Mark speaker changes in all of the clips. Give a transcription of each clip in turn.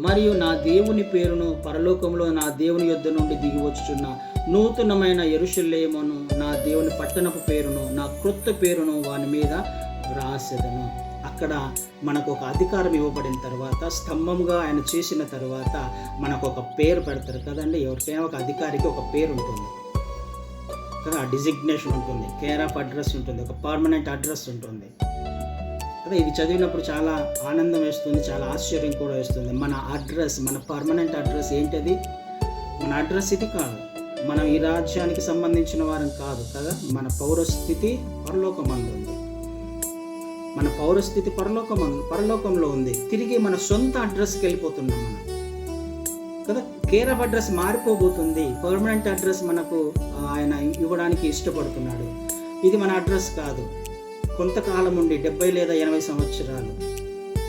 Speaker 1: మరియు నా దేవుని పేరును పరలోకంలో నా దేవుని యొద్ద నుండి దిగివచ్చుచున్న నూతనమైన ఎరుషలేమును నా దేవుని పట్టణపు పేరును నా క్రొత్త పేరును వాని మీద వ్రాసెదను. అక్కడ మనకు ఒక అధికారం ఇవ్వబడిన తర్వాత స్తంభంగా ఆయన చేసిన తర్వాత మనకు ఒక పేరు పెడతారు. కదండి? ఎవరికైనా ఒక అధికారికి ఒక పేరు ఉంటుంది. కదా? డిజిగ్నేషన్ ఉంటుంది. కేర్ ఆఫ్ అడ్రస్ ఉంటుంది. ఒక పర్మనెంట్ అడ్రస్ ఉంటుంది. అదే ఇది చదివినప్పుడు చాలా ఆనందం వేస్తుంది చాలా ఆశ్చర్యం కూడా వేస్తుంది. మన అడ్రస్ మన పర్మనెంట్ అడ్రస్ ఏంటది? మన అడ్రస్ ఇది కాదు. మనం ఈ రాజ్యానికి సంబంధించిన వారం కాదు కదా? మన పౌరస్థితి పరలోకమందు ఉంది. మన పౌరస్థితి పరలోకమందు పరలోకంలో ఉంది. తిరిగి మన సొంత అడ్రస్కి వెళ్ళిపోతున్నాం మనం. కదా? కేర్ ఆఫ్ అడ్రస్ మారిపోబోతుంది. పర్మనెంట్ అడ్రస్ మనకు ఆయన ఇవ్వడానికి ఇష్టపడుతున్నాడు. ఇది మన అడ్రస్ కాదు. కొంతకాలం ఉండి డెబ్బై లేదా ఎనభై సంవత్సరాలు.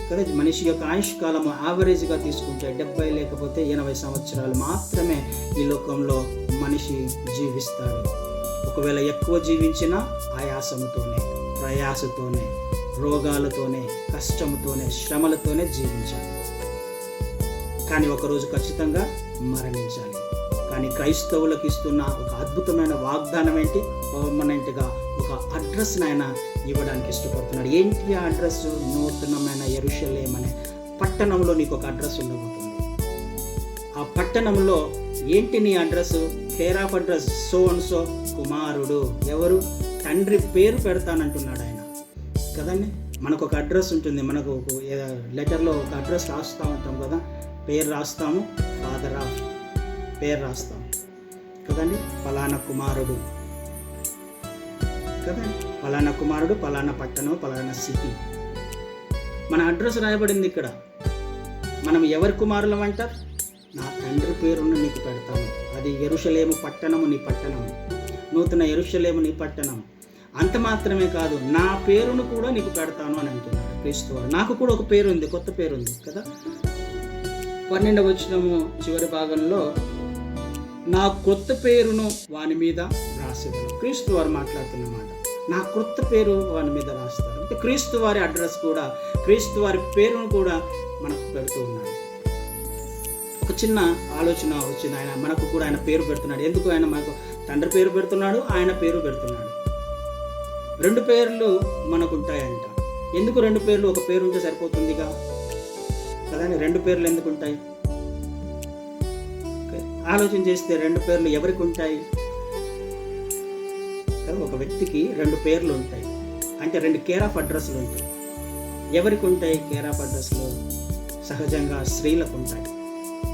Speaker 1: కదా మనిషి యొక్క ఆయుష్కాలము యావరేజ్గా తీసుకుంటే డెబ్బై లేకపోతే ఎనభై సంవత్సరాలు మాత్రమే ఈ లోకంలో మనిషి జీవిస్తాడు. ఒకవేళ ఎక్కువ జీవించినా ఆయాసముతోనే ప్రయాసతోనే రోగాలతోనే కష్టముతోనే శ్రమలతోనే జీవించాలి. కానీ ఒకరోజు ఖచ్చితంగా మరణించాలి. కానీ క్రైస్తవులకు ఇస్తున్న ఒక అద్భుతమైన వాగ్దానం ఏంటి పర్మనెంట్గా ఒక అడ్రస్ ఆయన ఇవ్వడానికి ఇష్టపడుతున్నాడు. ఏంటి ఆ అడ్రస్? నూతనమైన ఎరుషలేం అనే పట్టణంలో నీకు ఒక అడ్రస్ ఉండబోతుంది. ఆ పట్టణంలో ఏంటి నీ address? Care of address so and so కుమారుడు. ఎవరు? తండ్రి పేరు పెడతానంటున్నాడు ఆయన. కదండి? మనకు ఒక అడ్రస్ ఉంటుంది. మనకు ఒక లెటర్లో ఒక అడ్రస్ రాస్తూ ఉంటాం కదా? పేరు రాస్తాము ఫాదర్ ఆఫ్ పేరు రాస్తాము కదండి? ఫలానా కుమారుడు. కదా? పలానా కుమారుడు పలానా పట్టణం పలానా సిటీ మన అడ్రస్ రాయబడింది ఇక్కడ. మనం ఎవరి కుమారులం అంట? నా తండ్రి పేరును నీకు పెడతాను. అది ఎరుషలేము పట్టణము నీ పట్టణము నూతన ఎరుషలేము నీ పట్టణం. అంత మాత్రమే కాదు నా పేరును కూడా నీకు పెడతాను అని అంటున్నాడు క్రీస్తు వారు. నాకు కూడా ఒక పేరు ఉంది కొత్త పేరు ఉంది కదా? పన్నెండవ వచనము చివరి భాగంలో నా కొత్త పేరును వాని మీద రాసేదను క్రీస్తు వారు మాట్లాడుతున్నమాట నా కొత్త పేరు వాని మీద రాస్తారు. అంటే క్రీస్తు వారి అడ్రస్ కూడా క్రీస్తు వారి పేరును కూడా మనకు పెడుతూ ఉన్నాడు. ఒక చిన్న ఆలోచన వచ్చింది. ఆయన మనకు కూడా ఆయన పేరు పెడుతున్నాడు. ఎందుకు ఆయన మనకు తండ్రి పేరు పెడుతున్నాడు? ఆయన పేరు పెడుతున్నాడు. రెండు పేర్లు మనకు ఉంటాయంట ఎందుకు రెండు పేర్లు? ఒక పేరు ఉంటే సరిపోతుందిగా. కదండి రెండు పేర్లు ఎందుకు ఉంటాయి ఆలోచన చేస్తే రెండు పేర్లు ఎవరికి ఉంటాయి? ఒక వ్యక్తికి రెండు పేర్లు ఉంటాయి. అంటే రెండు కేర్ ఆఫ్ అడ్రస్లు ఉంటాయి. ఎవరికి ఉంటాయి? కేర్ ఆఫ్ అడ్రస్లు సహజంగా స్త్రీలకు ఉంటాయి.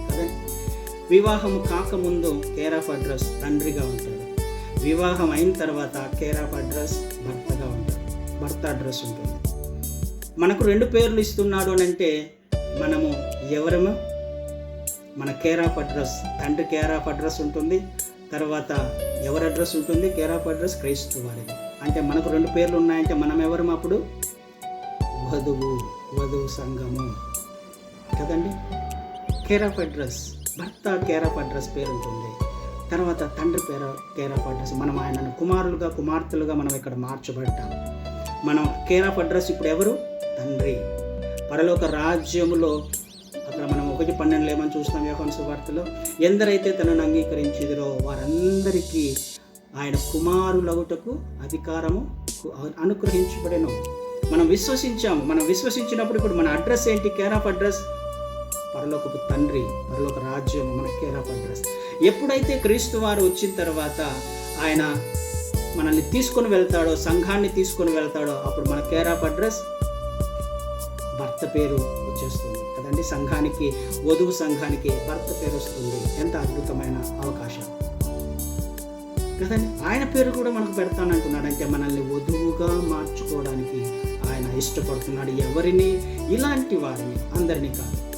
Speaker 1: కదండి వివాహము కాకముందు కేర్ ఆఫ్ అడ్రస్ తండ్రిగా ఉంటాడు వివాహం అయిన తర్వాత కేర్ ఆఫ్ అడ్రస్ భర్తగా ఉంటాడు భర్త అడ్రస్ ఉంటుంది. మనకు రెండు పేర్లు ఇస్తున్నాడు అని అంటే మనము ఎవరము? మన కేర్ ఆఫ్ అడ్రస్ తండ్రి కేర్ ఆఫ్ అడ్రస్ ఉంటుంది. తర్వాత ఎవరి అడ్రస్ ఉంటుంది? కేర్ ఆఫ్ అడ్రస్ క్రైస్తు వారిది. అంటే మనకు రెండు పేర్లు ఉన్నాయంటే మనం ఎవరం అప్పుడు? వధువు వధువు సంఘము. కదండి? Care of address. భర్త కేర్ ఆఫ్ అడ్రస్ పేరు ఉంటుంది. తర్వాత తండ్రి పేరు కేర్ ఆఫ్ అడ్రస్. మనం ఆయనను కుమారులుగా కుమార్తెలుగా మనం ఇక్కడ మార్చబడ్డాం. మనం కేర్ ఆఫ్ అడ్రస్ ఇప్పుడు ఎవరు? తండ్రి. పరలోక రాజ్యములో అక్కడ మనం ఒకటి పన్నెండులో ఏమని చూస్తాం యోహాను సువార్తలో? ఎందరైతే తనను అంగీకరించిదిరో వారందరికీ ఆయన కుమారులగుటకు అధికారము అనుగ్రహించబడేను. మనం విశ్వసించాము. మనం విశ్వసించినప్పుడు ఇప్పుడు మన అడ్రస్ ఏంటి? Care of address. పరలోకపు తండ్రి పరలోక రాజ్యం మన కేర్ ఆఫ్ అడ్రస్. ఎప్పుడైతే క్రీస్తు వారు వచ్చిన తర్వాత ఆయన మనల్ని తీసుకొని వెళ్తాడో సంఘాన్ని తీసుకొని వెళ్తాడో అప్పుడు మన కేర్ ఆఫ్ అడ్రస్ భర్త పేరు వచ్చేస్తుంది. కదండి? సంఘానికి వధువు సంఘానికి భర్త పేరు వస్తుంది. ఎంత అద్భుతమైన అవకాశం. కదండి? ఆయన పేరు కూడా మనకు పెడతానంటున్నాడు అంటే మనల్ని వధువుగా మార్చుకోవడానికి ఆయన ఇష్టపడుతున్నాడు ఎవరిని? ఇలాంటి వారిని. అందరినీ కాదు.